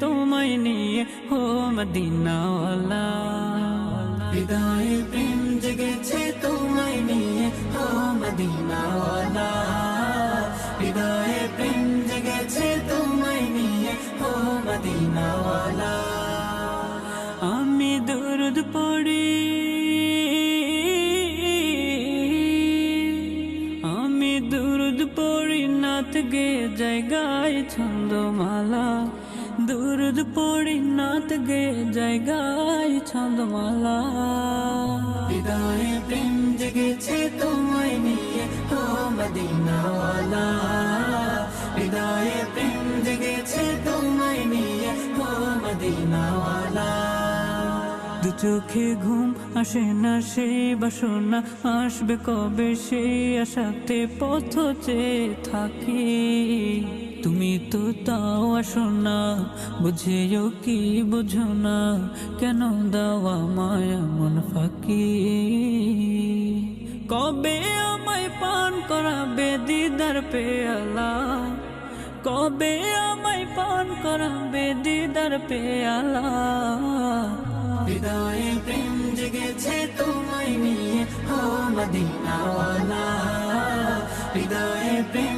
তোমায় নিয়ে হো মদিনাওয়ালা। হৃদয়ে প্রেম জেগেছে তোমায় নিয়ে হো মদিনাওয়ালা। হৃদয়ে প্রেম জেগেছে তোমায় নিয়ে হো মদিনাওয়ালা। আমি দরদ পড়ি আমি দুরুদ পড়ি নাথ গে জায়গায় ছন্দমালা। দুরুদ পড়ি নাথ গে জায়গায় ছন্দমালা। হৃদয়ে প্রেম জেগেছে তোমায় নিয়ে ও মদিনাওয়ালা। হৃদয়ে প্রেম জেগেছে তোমায় নিয়ে ও মদিনাওয়ালা। দু চোখে ঘুম আসে না সে বাসনা আসবে কবে সে আশাতে পথ চেয়ে থাকি। তুমি তো তাও আসো না, বুঝেও কি বুঝো না, কেন দাওয়া মায়া মন ফাঁকি? কবে আমায় পান করাবে দিদার পেয়ালা? কবে আমায় পান করাবে দিদার পেয়ালা? হৃদয়ে প্রেম জেগেছে তোমায় নিয়ে, ও মদিনাওয়ালা। প্রেম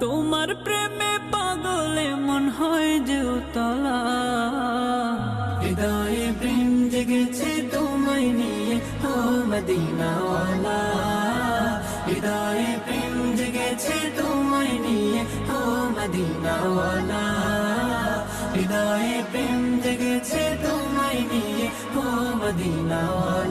তোমার প্রেমে পাগলে মন হয় যে তলা হৃদয়ে প্রেম জেগেছে তোমায় নিয়ে, ও মদিনাওয়ালা। হৃদয়ে প্রেম জেগেছে তোমায় নিয়ে, ও মদিনাওয়ালা। হৃদয়ে প্রেম জেগেছে তোমায় নিয়ে, ও মদিনাওয়ালা।